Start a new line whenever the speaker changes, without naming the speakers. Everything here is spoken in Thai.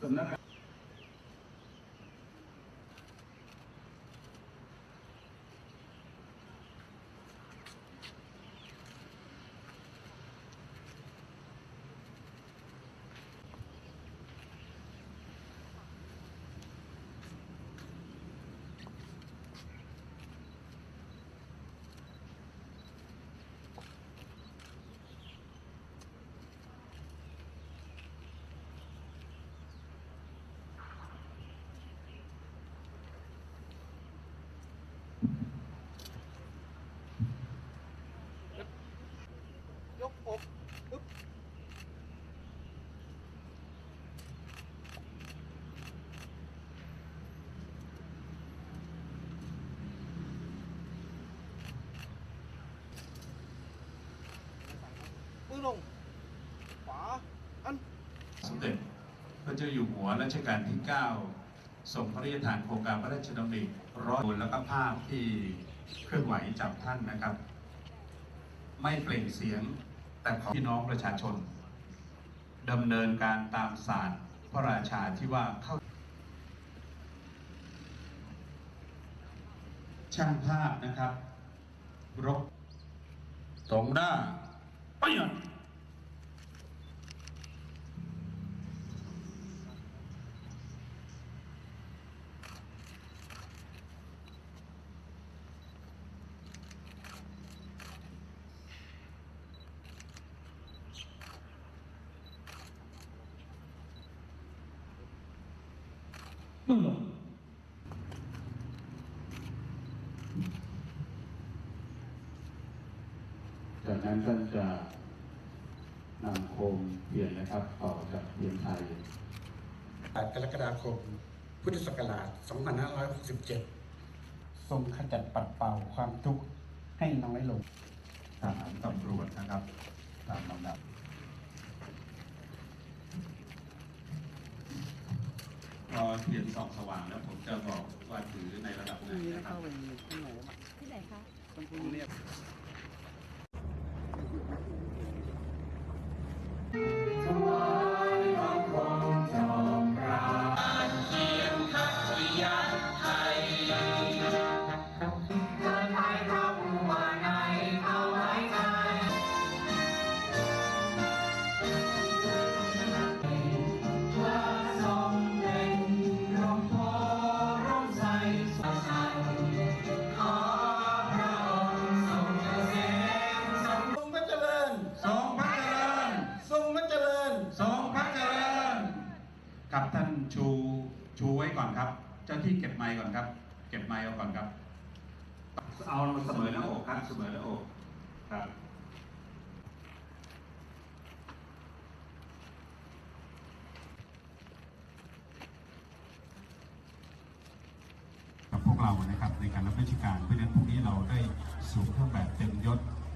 ส
ลง ขวา อัน
สมเด็จพระเจ้าอยู่หัวรัชกาลที่9ส่งพระราชทานโครงการพระราชดำริร้อยแล้วก็ภาพที่เคลื่อนไหวจากท่านนะครับ ไม่เปล่งเสียงแต่ขอพี่น้องประชาชนดำเนินการตามศาสตร์พระราชาที่ว่าเข้า ช่างภาพนะครับรบตรงหน้าไป
จากนั้นท่านจะนำโคมเทียนนะครับ ต่อจากเทียนไทย
8 กรกฎาคม พุทธศักราช 2567
ทรงขจัดปัดเป่าความทุกข์ให้น้อยลง
ทหารตำรวจนะครับ ตามลำดับ พอเทียนส่องสว่างแล้วผมจะบอกว่าถือในระดับไหนนะครับ
ที่ไหนคะ
ต้องพูดเนี่
ก่อนครับ เจ้าที่เก็บไม้ก่อนครับ เก็บไม้เอาก่อนครับ เอาเสมอหน้าอกครับ เสมอหน้าอกครับ
กับพวกเรานะครับในการรับราชการเพราะฉะนั้นพรุ่งนี้เราได้สวมเครื่องแบบเต็มยศ